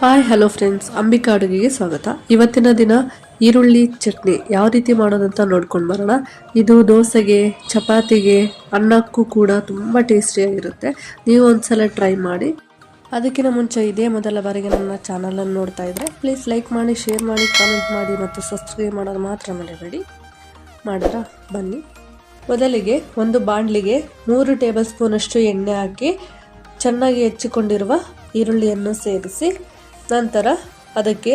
Hi, hello friends. Ambika ಅಡುಗೆಗೆ ಸ್ವಾಗತ. ಇವತ್ತಿನ ದಿನ ಈರುಳ್ಳಿ ಚಟ್ನಿ ಯಾವ ರೀತಿ ಮಾಡೋದಂತ ನೋಡ್ಕೊಂಡು ಬರೋಣ. ಇದು ದೋಸೆಗೆ, ಚಪಾತಿಗೆ, ಅನ್ನಕ್ಕೂ ಕೂಡ ತುಂಬ ಟೇಸ್ಟಿಯಾಗಿರುತ್ತೆ ನೀವು ಒಂದ್ಸಲ ಟ್ರೈ ಮಾಡಿ. ಅದಕ್ಕಿಂತ ಮುಂಚೆ ಇದೇ ಮೊದಲ ಬಾರಿಗೆ ನನ್ನ ಚಾನಲನ್ನು ನೋಡ್ತಾ ಇದ್ರೆ ಪ್ಲೀಸ್ ಲೈಕ್ ಮಾಡಿ ಶೇರ್ ಮಾಡಿ ಕಾಮೆಂಟ್ ಮಾಡಿ ಮತ್ತು ಸಬ್ಸ್ಕ್ರೈಬ್ ಮಾಡೋದು ಮಾತ್ರ ಮರಿಬೇಡಿ. ಮಾಡಿದ್ರ ಬನ್ನಿ. ಮೊದಲಿಗೆ ಒಂದು ಬಾಣಲಿಗೆ ಮೂರು ಟೇಬಲ್ ಸ್ಪೂನಷ್ಟು ಎಣ್ಣೆ ಹಾಕಿ ಚೆನ್ನಾಗಿ ಹೆಚ್ಚಿಕೊಂಡಿರುವ ಈರುಳ್ಳಿಯನ್ನು ಸೇರಿಸಿ ನಂತರ ಅದಕ್ಕೆ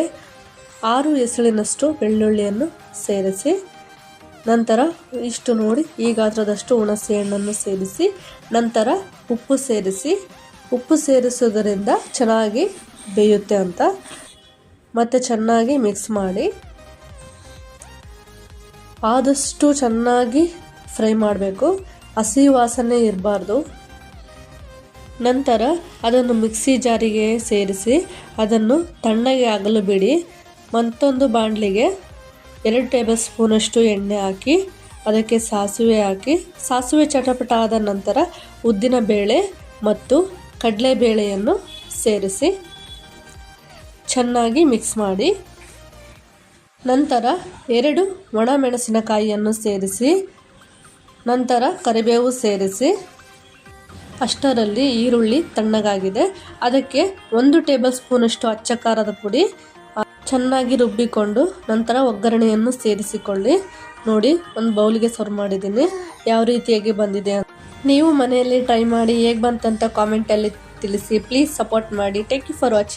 ಆರು ಎಸಳಿನಷ್ಟು ಬೆಳ್ಳುಳ್ಳಿಯನ್ನು ಸೇರಿಸಿ, ನಂತರ ಇಷ್ಟು ನೋಡಿ ಈ ಗಾತ್ರದಷ್ಟು ಹುಣಸೆ ಹಣ್ಣನ್ನು ಸೇರಿಸಿ, ನಂತರ ಉಪ್ಪು ಸೇರಿಸಿ, ಉಪ್ಪು ಸೇರಿಸುವುದರಿಂದ ಚೆನ್ನಾಗಿ ಬೇಯುತ್ತೆ ಅಂತ. ಮತ್ತು ಚೆನ್ನಾಗಿ ಮಿಕ್ಸ್ ಮಾಡಿ, ಆದಷ್ಟು ಚೆನ್ನಾಗಿ ಫ್ರೈ ಮಾಡಬೇಕು. ಹಸಿ ವಾಸನೆ ಇರಬಾರ್ದು. ನಂತರ ಅದನ್ನು ಮಿಕ್ಸಿ ಜಾರಿಗೆ ಸೇರಿಸಿ ಅದನ್ನು ತಣ್ಣಗೆ ಆಗಲು ಬಿಡಿ. ಮತ್ತೊಂದು ಬಾಣಲಿಗೆ ಎರಡು ಟೇಬಲ್ ಸ್ಪೂನಷ್ಟು ಎಣ್ಣೆ ಹಾಕಿ, ಅದಕ್ಕೆ ಸಾಸಿವೆ ಹಾಕಿ, ಸಾಸಿವೆ ಚಟಪಟ ಆದ ನಂತರ ಉದ್ದಿನ ಬೇಳೆ ಮತ್ತು ಕಡಲೆಬೇಳೆಯನ್ನು ಸೇರಿಸಿ ಚೆನ್ನಾಗಿ ಮಿಕ್ಸ್ ಮಾಡಿ, ನಂತರ ಎರಡು ಒಣಮೆಣಸಿನಕಾಯಿಯನ್ನು ಸೇರಿಸಿ, ನಂತರ ಕರಿಬೇವು ಸೇರಿಸಿ ಅಷ್ಟರಲ್ಲಿ ಈರುಳ್ಳಿ ತಣ್ಣಗಾಗಿದೆ. ಅದಕ್ಕೆ ಒಂದು ಟೇಬಲ್ ಸ್ಪೂನಷ್ಟು ಅಚ್ಚ ಖಾರದ ಪುಡಿ ಚೆನ್ನಾಗಿ ರುಬ್ಬಿಕೊಂಡು ನಂತರ ಒಗ್ಗರಣೆಯನ್ನು ಸೇರಿಸಿಕೊಳ್ಳಿ. ನೋಡಿ, ಒಂದು ಬೌಲಿಗೆ ಸರ್ವ್ ಮಾಡಿದ್ದೀನಿ. ಯಾವ ರೀತಿಯಾಗಿ ಬಂದಿದೆ ನೀವು ಮನೆಯಲ್ಲಿ ಟ್ರೈ ಮಾಡಿ ಹೇಗೆ ಬಂತಂತ ಕಾಮೆಂಟಲ್ಲಿ ತಿಳಿಸಿ. ಪ್ಲೀಸ್ ಸಪೋರ್ಟ್ ಮಾಡಿ. Thank you for watching